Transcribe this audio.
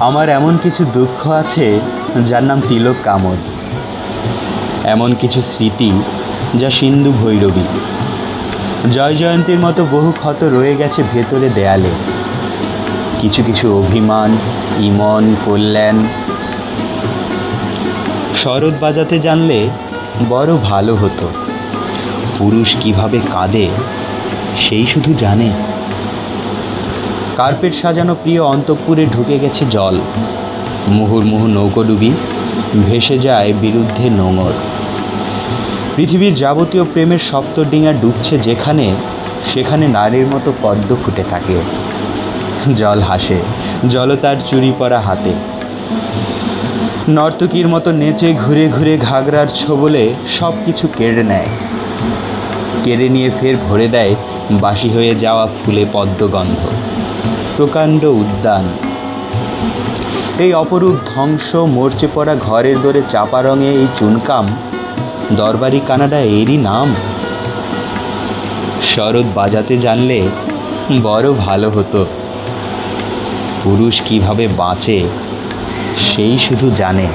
আমার এমন কিছু দুঃখ আছে যার নাম তিলক কামদ এমন কিছু স্মৃতি যা সিন্ধু ভৈরবী। জয় জয়ন্তীর মতো বহু ক্ষত রয়ে গেছে ভেতরে দেয়ালে। কিছু কিছু অভিমান, ইমন, কল্যাণ। শরৎ বাজাতে জানলে বড় ভালো হতো। পুরুষ কীভাবে কাঁদে, সেই শুধু জানে। কার্পেট সাজানো প্রিয় অন্তঃপুরে ঢুকে গেছে জল। মুহুর্মুহু নৌকোডুবি ভেসে যায় বিরুদ্ধে নোঙর। পৃথিবীর যাবতীয় প্রেমের সপ্তডিঙা ডুবছে যেখানে, সেখানে নারীর মতো পদ্ম ফুটে থাকে। জল হাসে জল তার চুরি পরা হাতে। নর্তকীর মতো নেচে ঘুরে ঘুরে ঘাগরার ছোবলে সব কিছু কেড়ে নেয়। কেড়ে নিয়ে ফের ভরে দেয় বাসি হয়ে যাওয়া ফুলে পদ্মগন্ধ। প্রকাণ্ড উদ্যান। এই অপরূপ ধ্বংস মরচে পড়া ঘরের দরে চাপা রঙে এই চুনকাম দরবারি কানাডা এরই নাম। শরৎ বাজাতে জানলে বড় ভালো হতো। পুরুষ কীভাবে বাঁচে, সেই শুধু জানে।